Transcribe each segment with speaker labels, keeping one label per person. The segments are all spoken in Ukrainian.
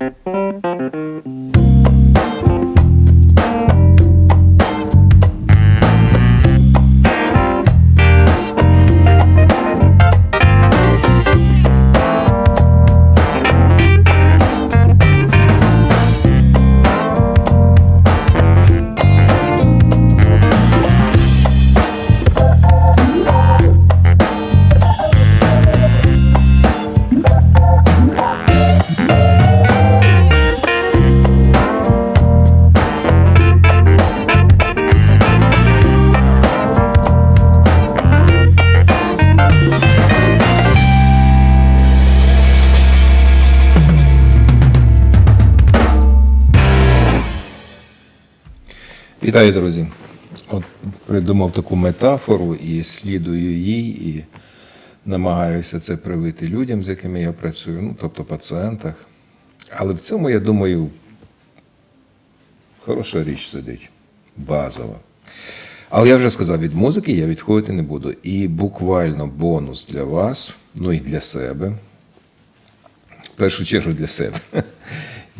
Speaker 1: thank you Вітаю, друзі. От придумав таку метафору і слідую їй, і намагаюся це привити людям, з якими я працюю, ну, тобто пацієнтах. Але в цьому, я думаю, хороша річ сидить, базова. Але я вже сказав, від музики я відходити не буду. І буквально бонус для вас, ну і для себе. В першу чергу для себе.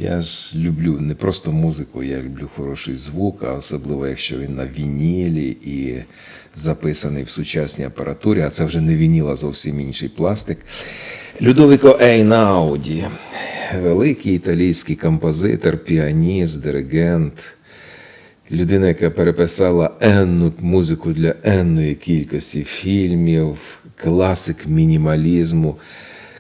Speaker 1: Я ж люблю не просто музику, я люблю хороший звук, а особливо якщо він на вінілі і записаний в сучасній апаратурі, а це вже не вініл, а зовсім інший пластик. Людовико Ейнауді, великий італійський композитор, піаніст, диригент, людина, яка переписала енну музику для енної кількості фільмів, класик мінімалізму.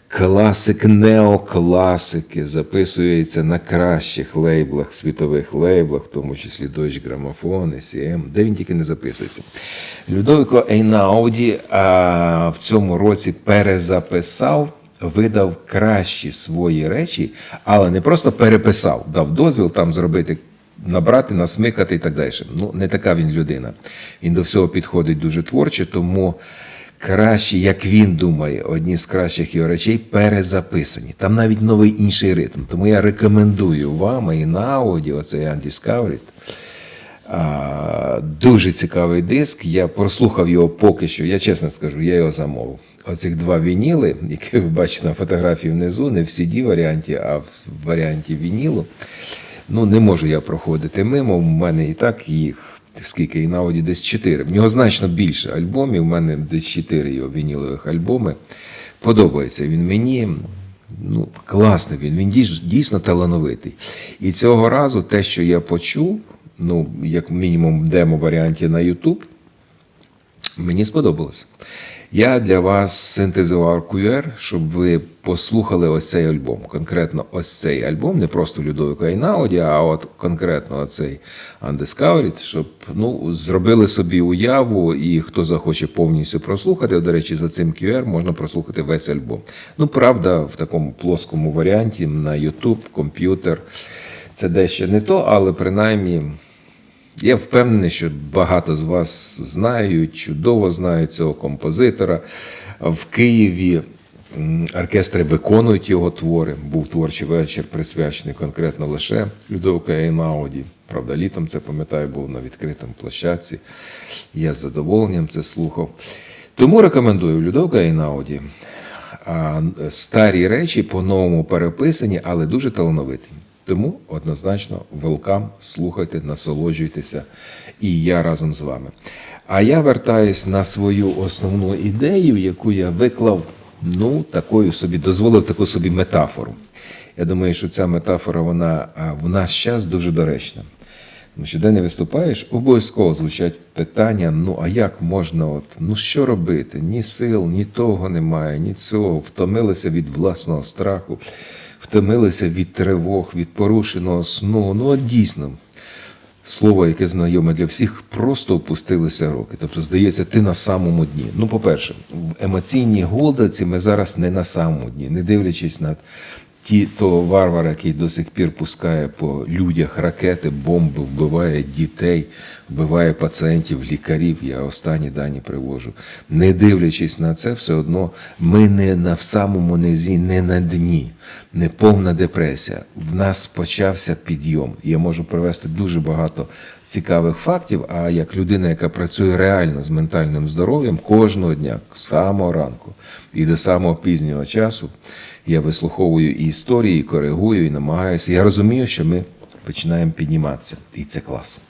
Speaker 1: Класик неокласики записується на кращих лейблах, світових лейблах, в тому числі Deutsche Grammophon, SCM, де він тільки не записується. Людовико Ейнауді а, в цьому році перезаписав, видав кращі свої речі, але не просто переписав, дав дозвіл там зробити. Набрати, насмикати і так далі. Ну, не така він людина. Він до всього підходить дуже творче, тому кращі, як він думає, одні з кращих його речей перезаписані. Там навіть новий інший ритм. Тому я рекомендую вам і на ауді, оцей Undiscovered. А, Дуже цікавий диск. Я прослухав його поки що. Я чесно скажу, я його замовив. Оцих два вініли, які ви бачите на фотографії внизу, не в CD варіанті, а в варіанті вінілу. Ну, не можу я проходити мимо. У мене і так їх скільки і на Оді десь 4. В нього значно більше альбомів. У мене десь 4 його вінілових альбоми. Подобається він мені. Ну, класний він, він дійсно талановитий. І цього разу те, що я почув, ну, як мінімум в демо-варіанті на YouTube, Мені сподобалось. Я для вас синтезував QR, щоб ви послухали ось цей альбом. Конкретно ось цей альбом, не просто Людовико Айнауді, а от конкретно оцей Undiscovered, щоб ну, зробили собі уяву, і хто захоче повністю прослухати. До речі, за цим QR можна прослухати весь альбом. Ну, правда, в такому плоскому варіанті на YouTube, комп'ютер. Це дещо не то, але принаймні. Я впевнений, що багато з вас знають, чудово знають цього композитора. В Києві оркестри виконують його твори. Був творчий вечір, присвячений конкретно лише Людовика Ейнауді. Правда, літом це пам'ятаю, був на відкритому площадці. Я з задоволенням це слухав. Тому рекомендую Людовика Ейнауді. Старі речі по-новому переписані, але дуже талановиті. Тому однозначно велкам, слухайте, насолоджуйтеся, і я разом з вами. А я вертаюсь на свою основну ідею, яку я виклав, ну, такою собі, дозволив таку собі метафору. Я думаю, що ця метафора вона в наш час дуже доречна. Тому що де не виступаєш, обов'язково звучать питання: ну а як можна, от, ну що робити? Ні сил, ні того немає, ні цього. Втомилися від власного страху, втомилися від тривог, від порушеного сну. Ну, от дійсно, слово, яке знайоме для всіх, просто опустилися роки. Тобто, здається, ти на самому дні. Ну, по-перше, в емоційній голдаці ми зараз не на самому дні, не дивлячись на ті того варвара, який до сих пір пускає по людях ракети, бомби, вбиває дітей, вбиває пацієнтів, лікарів. Я останні дані привожу. Не дивлячись на це, все одно ми не на в самому низі, не на дні, не повна депресія. В нас почався підйом. Я можу привести дуже багато цікавих фактів. А як людина, яка працює реально з ментальним здоров'ям, кожного дня, з самого ранку і до самого пізнього часу, я вислуховую і історії, і коригую, і намагаюся. Я розумію, що ми починаємо підніматися, і це клас.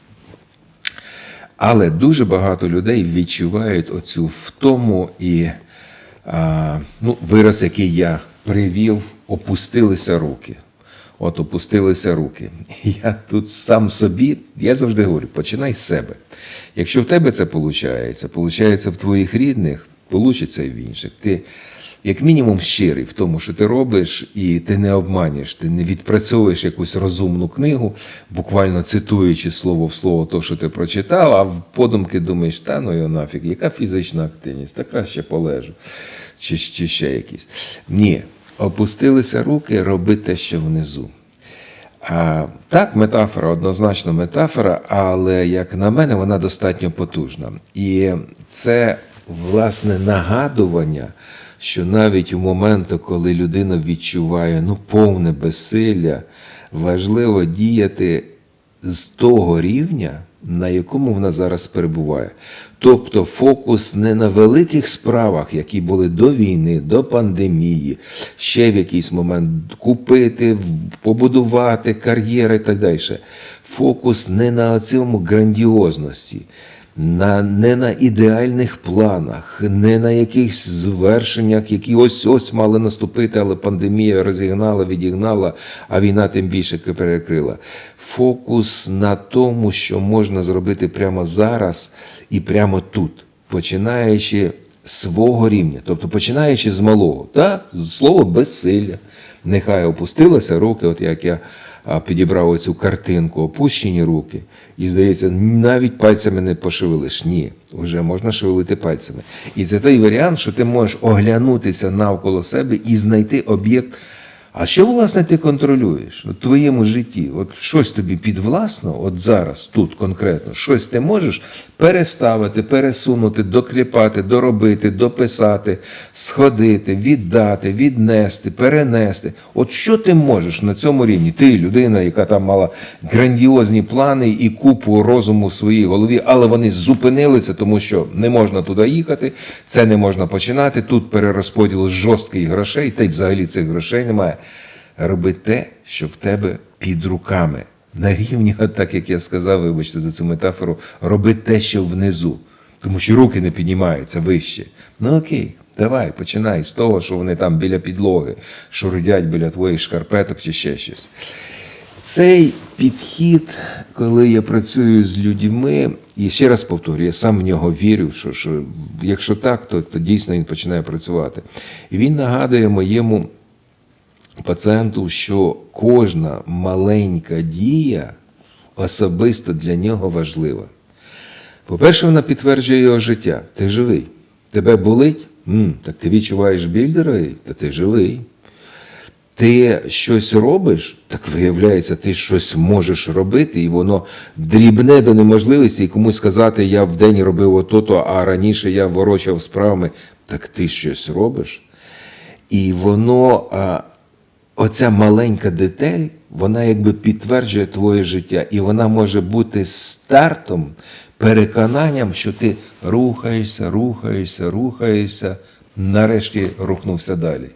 Speaker 1: Але дуже багато людей відчувають оцю втому і а, ну, вираз, який я привів, опустилися руки. От опустилися руки. Я тут сам собі, я завжди говорю, починай з себе. Якщо в тебе це виходить, виходить в твоїх рідних, вийде і в інших. Ти як мінімум щирий в тому, що ти робиш, і ти не обманюєш, ти не відпрацьовуєш якусь розумну книгу, буквально цитуючи слово в слово те, що ти прочитав, а в подумки думаєш, та ну його нафіг, яка фізична активність, та краще полежу, чи, чи ще якісь. Ні, опустилися руки, роби те, що внизу. А, так, метафора, однозначно метафора, але, як на мене, вона достатньо потужна. І це, власне, нагадування, що навіть у моменти, коли людина відчуває ну, повне безсилля, важливо діяти з того рівня, на якому вона зараз перебуває. Тобто фокус не на великих справах, які були до війни, до пандемії, ще в якийсь момент купити, побудувати кар'єри і так далі. Фокус не на цьому грандіозності, на, не на ідеальних планах, не на якихось звершеннях, які ось ось мали наступити, але пандемія розігнала, відігнала, а війна тим більше перекрила. Фокус на тому, що можна зробити прямо зараз і прямо тут, починаючи свого рівня, тобто починаючи з малого, так? слово безсилля. Нехай опустилися руки, от як я підібрав оцю картинку, опущені руки, і здається, навіть пальцями не пошевелиш. Ні, вже можна шевелити пальцями. І це той варіант, що ти можеш оглянутися навколо себе і знайти об'єкт. А що, власне, ти контролюєш у твоєму житті? От щось тобі підвласно, от зараз, тут конкретно, щось ти можеш переставити, пересунути, докріпати, доробити, дописати, сходити, віддати, віднести, перенести. От що ти можеш на цьому рівні? Ти людина, яка там мала грандіозні плани і купу розуму в своїй голові, але вони зупинилися, тому що не можна туди їхати, це не можна починати. Тут перерозподіл жорстких грошей, та й взагалі цих грошей немає. Роби те, що в тебе під руками. На рівні, так як я сказав, вибачте за цю метафору, роби те, що внизу. Тому що руки не піднімаються вище. Ну окей, давай, починай з того, що вони там біля підлоги, що родять біля твоїх шкарпеток чи ще щось. Цей підхід, коли я працюю з людьми, і ще раз повторюю, я сам в нього вірю, що, що якщо так, то, то дійсно він починає працювати. І він нагадує моєму пацієнту, що кожна маленька дія особисто для нього важлива. По-перше, вона підтверджує його життя. Ти живий. Тебе болить? М, так ти відчуваєш біль, дорогий? Та ти живий. Ти щось робиш, так виявляється, ти щось можеш робити, і воно дрібне до неможливості, і комусь сказати, я в день робив ото-то, а раніше я ворочав справами, так ти щось робиш. І воно, а, оця маленька деталь, вона якби підтверджує твоє життя, і вона може бути стартом, переконанням, що ти рухаєшся, рухаєшся, рухаєшся, нарешті рухнувся далі.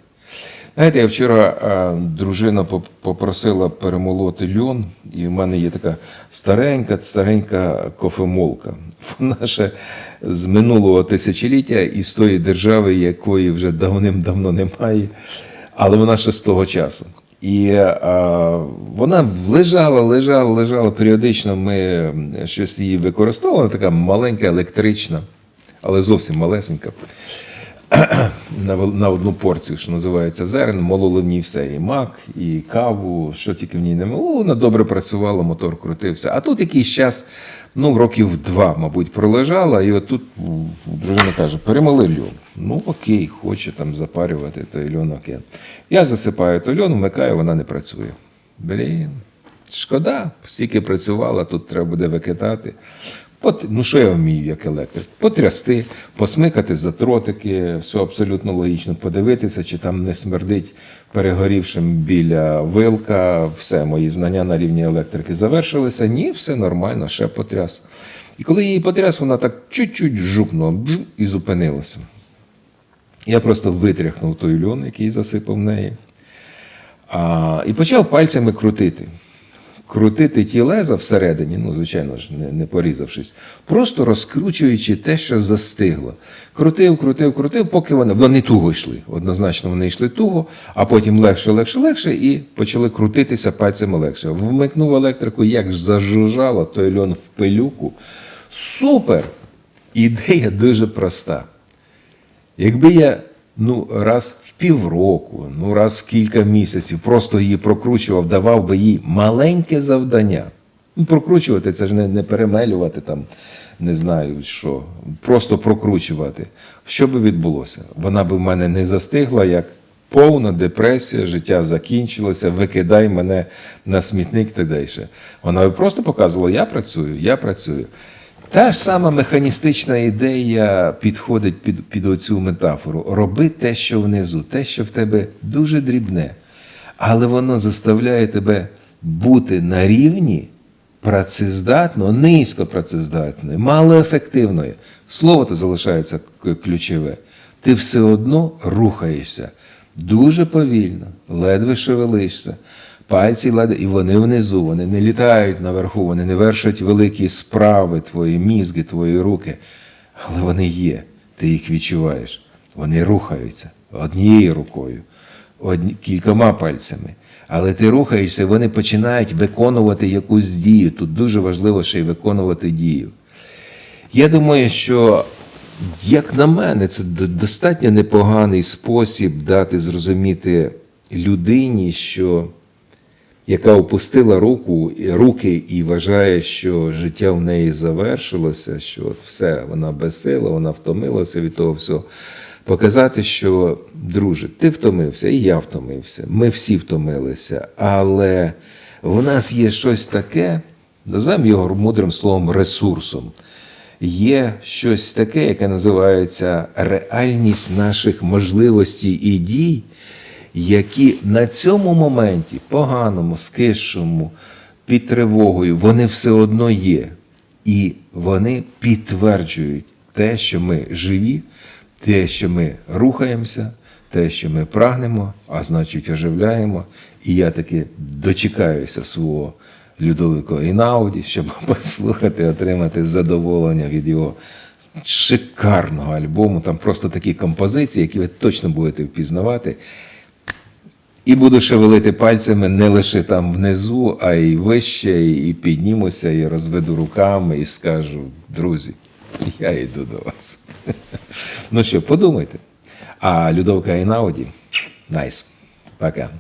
Speaker 1: Знаєте, я вчора а, дружина попросила перемолоти льон, і в мене є така старенька, старенька кофемолка. Вона ще з минулого тисячоліття із тої держави, якої вже давним-давно немає, але вона ще з того часу. І а, вона лежала, лежала, лежала періодично. Ми щось її використовували, така маленька, електрична, але зовсім малесенька на, на одну порцію, що називається зерен, мололи в ній все, і мак, і каву, що тільки в ній не. Вона добре працювала, мотор крутився. А тут якийсь час, ну, років два, мабуть, пролежала, і от тут дружина каже: перемали льон. Ну окей, хоче там запарювати той льон, окей. Я засипаю той льон, вмикаю, вона не працює. Блін. Шкода, стільки працювала, тут треба буде викидати. Ну що я вмію як електрик? Потрясти, посмикати за тротики, все абсолютно логічно, подивитися, чи там не смердить перегорівшим біля вилка. Все, мої знання на рівні електрики завершилися. Ні, все нормально, ще потряс. І коли її потряс, вона так чуть-чуть жукнула і зупинилася. Я просто витряхнув той льон, який засипав неї, а, і почав пальцями крутити. Крутити ті леза всередині, ну, звичайно ж, не, не порізавшись, просто розкручуючи те, що застигло. Крутив, крутив, крутив, поки вони, вони туго йшли. Однозначно вони йшли туго, а потім легше, легше, легше, і почали крутитися пальцями легше. Вмикнув електрику, як зажужжало, той льон в пилюку. Супер! Ідея дуже проста. Якби я ну, раз в півроку, ну раз в кілька місяців просто її прокручував, давав би їй маленьке завдання. Ну, прокручувати це ж не, не перемелювати там, не знаю що, просто прокручувати. Що би відбулося? Вона би в мене не застигла як повна депресія, життя закінчилося, викидай мене на смітник та далі. Вона би просто показувала, я працюю, я працюю. Та ж сама механістична ідея підходить під, під оцю метафору. Роби те, що внизу, те, що в тебе дуже дрібне, але воно заставляє тебе бути на рівні працездатно, низько працездатної, малоефективної. Слово то залишається ключове. Ти все одно рухаєшся дуже повільно, ледве шевелишся. Пальці ледве, і вони внизу, вони не літають наверху, вони не вершать великі справи, твої мізки, твої руки. Але вони є, ти їх відчуваєш. Вони рухаються однією рукою, одні, кількома пальцями. Але ти рухаєшся, вони починають виконувати якусь дію. Тут дуже важливо ще й виконувати дію. Я думаю, що, як на мене, це достатньо непоганий спосіб дати зрозуміти людині, що яка опустила руку, руки і вважає, що життя в неї завершилося, що все, вона безсила, вона втомилася від того всього. Показати, що, друже, ти втомився, і я втомився. Ми всі втомилися, але в нас є щось таке, назвемо його мудрим словом ресурсом. Є щось таке, яке називається реальність наших можливостей і дій, які на цьому моменті, поганому, скисшому, під тривогою, вони все одно є. І вони підтверджують те, що ми живі, те, що ми рухаємося, те, що ми прагнемо, а значить оживляємо. І я таки дочекаюся свого Людовика Інауді, щоб послухати, отримати задоволення від його шикарного альбому. Там просто такі композиції, які ви точно будете впізнавати. І буду шевелити пальцями не лише там внизу, а й вище, і піднімуся, і розведу руками, і скажу, друзі, я йду до вас. Ну що, подумайте. А Людовка і Науді, найс. Пока.